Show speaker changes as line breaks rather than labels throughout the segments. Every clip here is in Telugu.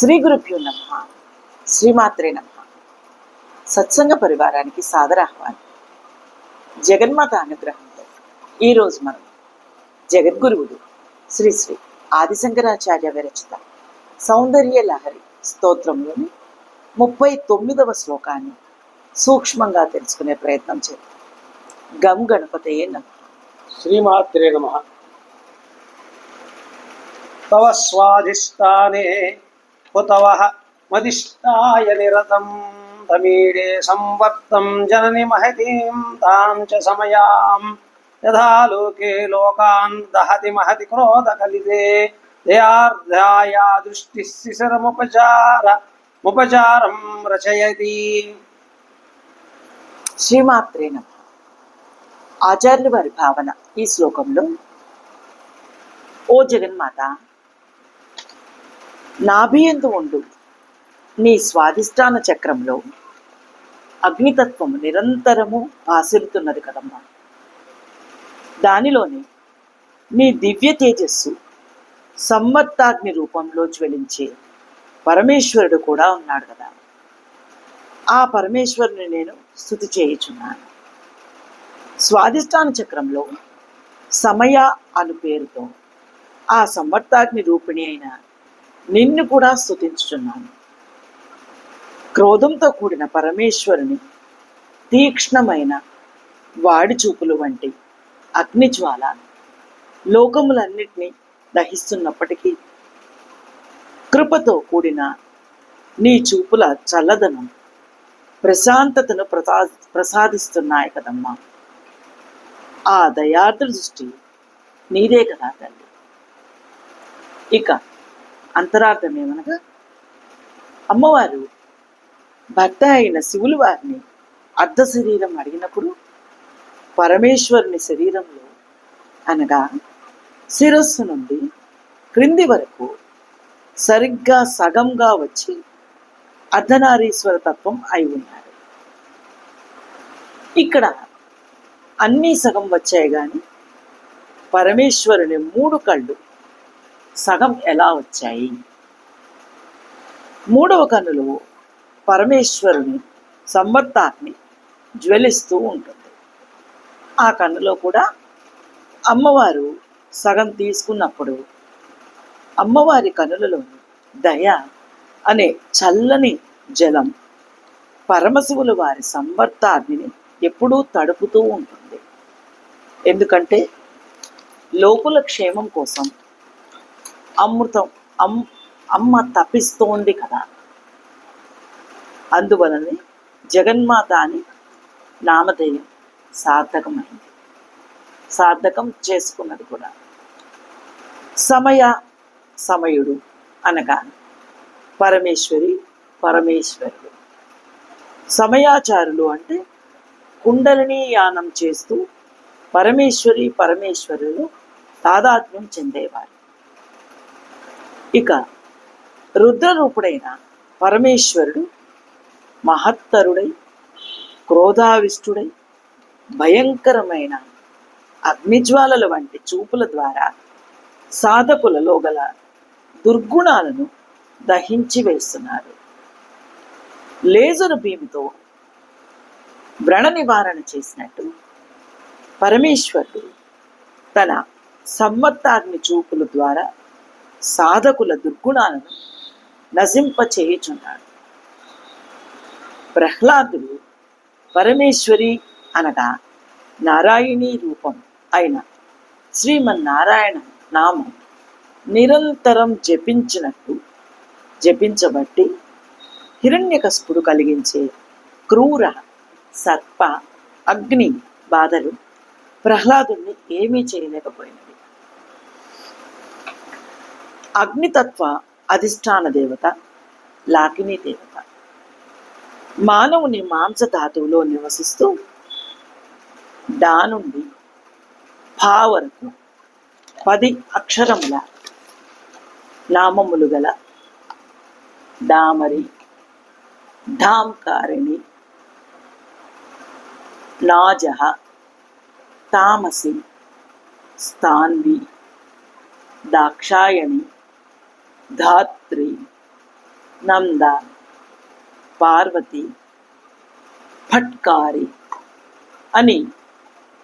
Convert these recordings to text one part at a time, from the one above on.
శ్రీ గురుభ్యో నమ. శ్రీమాత్రే నమ. సత్సంగ పరివారానికి సాదర ఆహ్వానం. జగన్మాత అనుగ్రహంతో ఈరోజు మనం జగద్గురువుడు శ్రీ శ్రీ ఆదిశంకరాచార్య విరచిత సౌందర్య లహరి స్తోత్రంలోని ముప్పై తొమ్మిదవ శ్లోకాన్ని సూక్ష్మంగా తెలుసుకునే ప్రయత్నం చేద్దాం. గం గణపతయే నమ.
శ్రీమాత్రే నమ. తవ స్వాధిష్టానే హుతవ మదిష్టాయ నిరతం తమీడే సంవర్తం జనని మహతీం తాం చ సమయాం యథా లోకే లోకాన్ దహతి మహతి క్రోధ కలితే దయార్ధాయా దృష్టి శిశిరముపచార ముపచారం రచయతి
శ్రీమాత్రే నమ. ఆచార్యుల వారి భావన ఈ శ్లోకంలో ఓ జగన్మాత నాభియందు ఉండు నీ స్వాధిష్టాన చక్రంలో అగ్నితత్వము నిరంతరము భాసిల్లుతున్నది కదమ్మా. దానిలోనే నీ దివ్య తేజస్సు సమ్మత్తాగ్ని రూపంలో జ్వలించే పరమేశ్వరుడు కూడా ఉన్నాడు కదా. ఆ పరమేశ్వరుని నేను స్థుతి చేయుచున్నాను. స్వాధిష్టాన చక్రంలో సమయ అను పేరుతో ఆ సమర్థాగ్ని రూపిణి అయిన నిన్ను కూడా స్తుతించుచున్నాను. క్రోధంతో కూడిన పరమేశ్వరుని తీక్ష్ణమైన వాడి చూపులు వంటి అగ్నిజ్వాల లోకములన్నిటినీ దహిస్తున్నప్పటికీ కృపతో కూడిన నీ చూపుల చల్లదనం ప్రశాంతతను ప్రసా ప్రసాదిస్తున్నాయి కదమ్మా. ఆ దయార్థ దృష్టి నీదే కదా తల్లి. ఇక అంతరార్థం ఏమనగా అమ్మవారు భర్త అయిన శివులు వారిని అర్ధ శరీరం అడిగినప్పుడు పరమేశ్వరుని శరీరంలో అనగా శిరస్సు నుండి క్రింది వరకు సరిగ్గా సగంగా వచ్చి అర్ధనారీశ్వర తత్వం అయి ఉన్నారు. ఇక్కడ అన్నీ సగం వచ్చాయి కానీ పరమేశ్వరుని మూడు కళ్ళు సగం ఎలా వచ్చాయి? మూడవ కన్నులో పరమేశ్వరుని సంవత్తాన్ని జ్వలిస్తూ ఉంటుంది. ఆ కన్నులో కూడా అమ్మవారు సగం తీసుకున్నప్పుడు అమ్మవారి కనులలోని దయ అనే చల్లని జలం పరమశివులు వారి సంవర్తాగ్నిని ఎప్పుడూ తడుపుతూ ఉంటుంది. ఎందుకంటే లోకుల క్షేమం కోసం అమృతం అమ్ అమ్మ తప్పిస్తోంది కదా. అందువలనే జగన్మాత అని నామధేయం సార్థకమైంది. సార్థకం చేసుకున్నది కూడా. సమయ సమయుడు అనగా పరమేశ్వరి పరమేశ్వరుడు. సమయాచారులు అంటే కుండలిని యానం చేస్తూ పరమేశ్వరి పరమేశ్వరులు తాదాత్మ్యం చెందేవారు. ఇక రుద్రరూపుడైన పరమేశ్వరుడు మహత్తరుడై క్రోధావిష్టుడై భయంకరమైన అగ్నిజ్వాలల వంటి చూపుల ద్వారా సాధకులలో గల దుర్గుణాలను దహించి వేస్తున్నారు. లేజరు భీమితో వ్రణ నివారణ చేసినట్టు పరమేశ్వరుడు తన సమ్మత్తాగ్ని చూపుల ద్వారా సాధకుల దుర్గుణాలను నశింపచేయుచున్నాడు ప్రహ్లాదుడు పరమేశ్వరి అనగా నారాయణీ రూపం అయిన శ్రీమన్నారాయణ నామం నిరంతరం జపించినట్టు జపించబట్టి హిరణ్యకస్పుడు కలిగించే క్రూర సర్ప అగ్ని బాధలు ప్రహ్లాదుని ఏమీ చేయలేకపోయినవి. అగ్నితత్వ అధిష్టాన దేవత లాకిని దేవత. మానవుని మాంసధాతువులో నివసిస్తూ డా నుండి భా వరకు పది అక్షరముల నామములు గల డామరి ఢాంకారిణి నాజహ తామసి స్థాన్వి దాక్షాయణి ధాత్రి నంద పార్వతి ఫట్కారి అని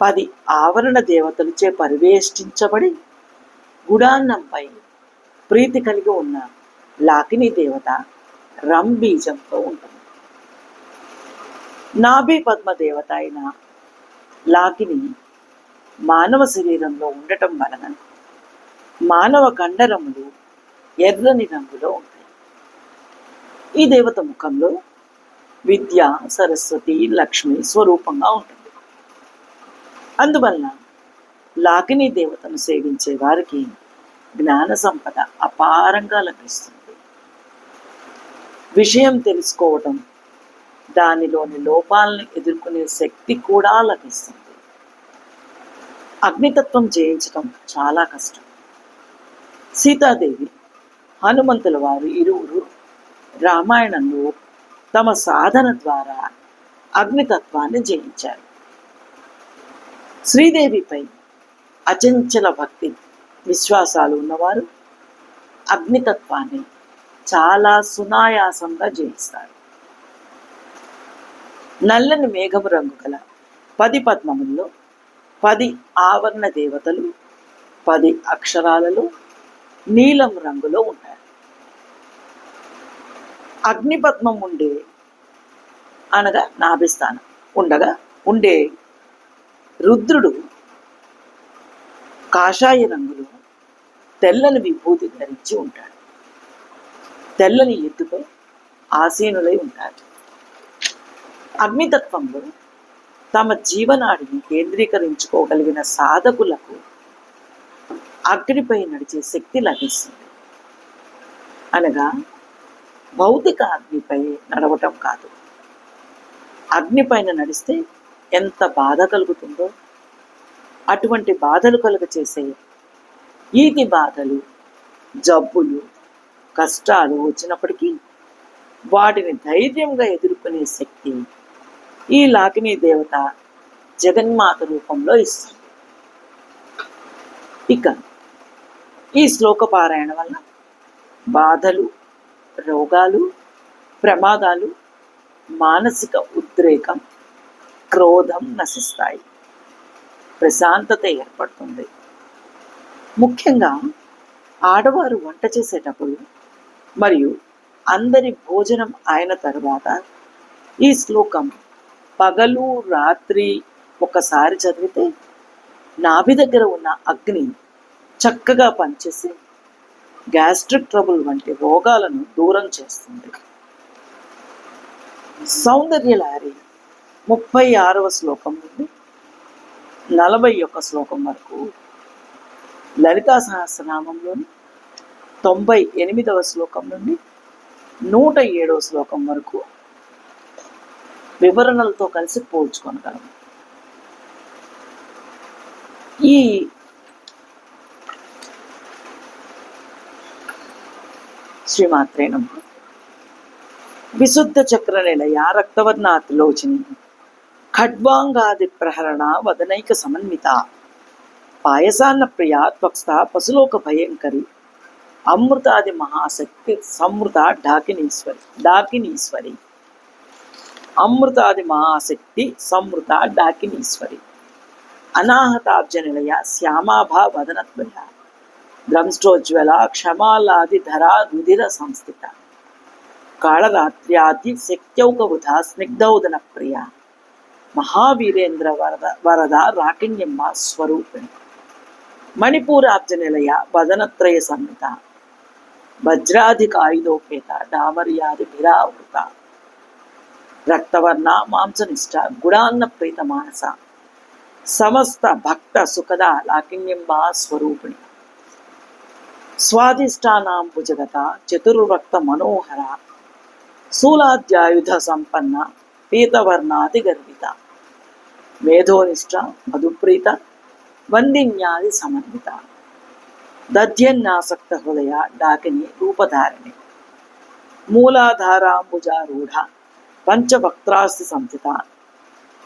పది ఆవరణ దేవతలచే పరివేష్టించబడి గుడాన్నంపై ప్రీతి కలిగి ఉన్న లాకిని దేవత రం బీజంతో ఉంటుంది. నాభి పద్మ దేవత అయిన లాకిని మానవ శరీరంలో ఉండటం వలన మానవ కండరములు ఎర్రని రంగులో ఉంటాయి. ఈ దేవత ముఖంలో విద్య సరస్వతి లక్ష్మి స్వరూపంగా ఉంటుంది. అందువల్ల లాకిని దేవతను సేవించే వారికి జ్ఞాన సంపద అపారంగా లభిస్తుంది. విషయం తెలుసుకోవటం దానిలోని లోపాలను ఎదుర్కొనే శక్తి కూడా లభిస్తుంది. అగ్నితత్వం జయించటం చాలా కష్టం. సీతాదేవి హనుమంతుల వారు ఇరువురు రామాయణంలో తమ సాధన ద్వారా అగ్నితత్వాన్ని జయించారు. శ్రీదేవిపై అచంచల భక్తి విశ్వాసాలు ఉన్నవారు అగ్నితత్వాన్ని చాలా సునాయాసంగా జయిస్తారు. నల్లని మేఘము రంగు గల పది పద్మముల్లో పది ఆవరణ దేవతలు పది అక్షరాలలో నీలం రంగులో ఉంటారు అగ్నిపద్మం ఉండే అనగా నాభిస్థానం. ఉండగా ఉండే రుద్రుడు కాషాయ రంగులో తెల్లని విభూతి ధరించి ఉంటాడు. తెల్లని ఎత్తుపై ఆసీనులై ఉంటారు అగ్నితత్వంలో తమ జీవనాడిని కేంద్రీకరించుకోగలిగిన సాధకులకు అగ్నిపై నడిచే శక్తి లభిస్తుంది. అనగా భౌతిక అగ్నిపై నడవటం కాదు. అగ్నిపైన నడిస్తే ఎంత బాధ కలుగుతుందో అటువంటి బాధలు కలుగ చేసే ఈతి బాధలు జబ్బులు కష్టాలు వచ్చినప్పటికీ వాటిని ధైర్యంగా ఎదుర్కొనే శక్తి ఈ లాకిని దేవత జగన్మాత రూపంలో ఇస్తుంది. ఇక ఈ శ్లోక పారాయణ వల్ల బాధలు రోగాలు ప్రమాదాలు మానసిక ఉద్రేకం క్రోధం నశిస్తాయి. ప్రశాంతత ఏర్పడుతుంది. ముఖ్యంగా ఆడవారు వంట చేసేటప్పుడు మరియు అందరి భోజనం అయిన తరువాత ఈ శ్లోకం పగలు రాత్రి ఒకసారి చదివితే నాభి దగ్గర ఉన్న అగ్ని చక్కగా పనిచేసి గ్యాస్ట్రిక్ ట్రబుల్ వంటి రోగాలను దూరం చేస్తుంది. సౌందర్య లారీ ముప్పై ఆరవ శ్లోకం నుండి నలభై ఒక్క శ్లోకం వరకు లలితా సహస్రనామంలోని తొంభై ఎనిమిదవ శ్లోకం నుండి నూట ఏడవ శ్లోకం వరకు వివరణలతో కలిసి పోల్చుకొనగలము. ఈ శ్రీమాత్రే నమ విశుద్ధ చక్ర నిలయ రక్తవర్ణాతిలోచని. ఖడ్వాంగాది ప్రహరణ వదనైక సమన్విత. పాయసాన్న ప్రియ త్వక్స్థ పశులోక భయంకరి. అమృతాది మహాశక్తి సమృత డాకినీశ్వరి డాకినీశ్వరి. అమృతాది మహాశక్తి సమృత డాకినీశ్వరి. అనాహతాబ్జ నిలయ శ్యామాభా వదనత్వయ భ్రంష్టోజ్వల క్షమాలాది ధరా రుధిర సంస్థిత కాళరాత్ర్యాది శక్త్యౌకబుధ స్నిగ్ధౌదన ప్రియ మహావీరేంద్ర వరద వరద రాకిణ్యమ్మ స్వరూపిణి మణిపూరాబ్జనిలయ వదనత్రయ సంహిత వజ్రాధికాయుధోపేత డామర్యాది భిరావృత రక్తవర్ణ మాంసనిష్ట గుణాన్న ప్రీత మానస సమస్త భక్త సుఖద లాకిణ్యంబా స్వరూపిణి స్వాదిష్టానాం భుజగత చతుర్వక్త మనోహర. శూలాద్యాయుధ సంపన్న పీతవర్ణాది గర్విత మేధోనిష్ట మధుప్రీత వందిన్యాది సమన్విత. దధ్యన్నాసక్త హృదయ డాకిని రూపధారిణి. మూలాధారాంబుజారూఢ పంచవక్త్రాస్తి సంస్థిత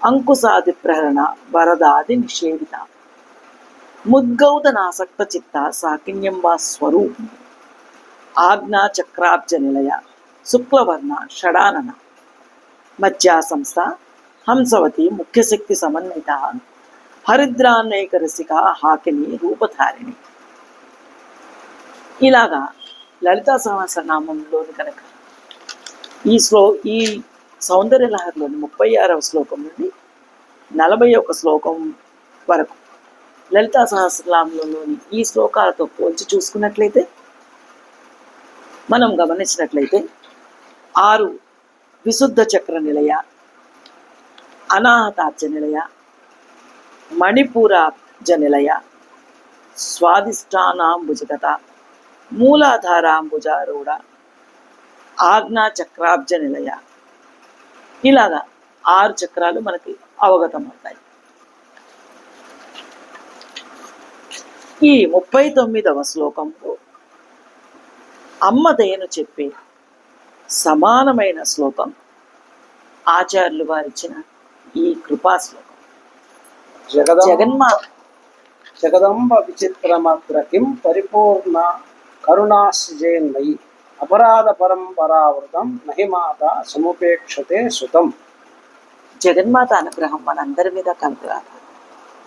అంకుశాది ప్రహరణ వరదాది నిషేవిత ముద్గౌతనాసక్త చిత్త సాకిన్యంబా స్వరూపిణి ఆజ్ఞా చక్రాబ్జ నిలయ శుక్లవర్ణ షడానన. మధ్యా సంస్థ హంసవతి ముఖ్యశక్తి సమన్విత హరిద్రాన్నేక రసిక హాకిని రూపధారిణి. ఇలాగా లలితా సహస్రనామంలోని కనుక ఈ శ్లో ఈ సౌందర్య లహరిలోని ముప్పై ఆరవ శ్లోకం నుండి నలభై ఒక శ్లోకం వరకు లలితా సహస్రనామంలోని ఈ శ్లోకాలతో పోల్చి చూసుకున్నట్లయితే మనం గమనించినట్లయితే ఆరు విశుద్ధ చక్ర నిలయ అనాహతార్జ నిలయ మణిపూరాబ్జ నిలయ స్వాదిష్టానాంబుజగత మూలాధారాంబుజారూఢ ఆజ్ఞా చక్రాబ్జ నిలయ. ఇలాగా ఆరు చక్రాలు మనకి అవగతం అవుతాయి ఈ ముప్పై తొమ్మిదవ శ్లోకంలో అమ్మ దయను చెప్పే సమానమైన శ్లోకం ఆచార్యులు వారిచ్చిన ఈ కృపా శ్లోకం
జగదంబ
జగన్మాత
జగదంబ విచిత్రమగ్ర కిం పరిపూర్ణ కరుణాశ్జేన్మయి అపరాధ పరంపరావృతం నహి మాత సముపేక్షతే సుతం.
జగన్మాత అనుగ్రహం మనందరి మీద కలుగురాదు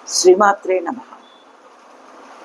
శ్రీమాత్రే నమః.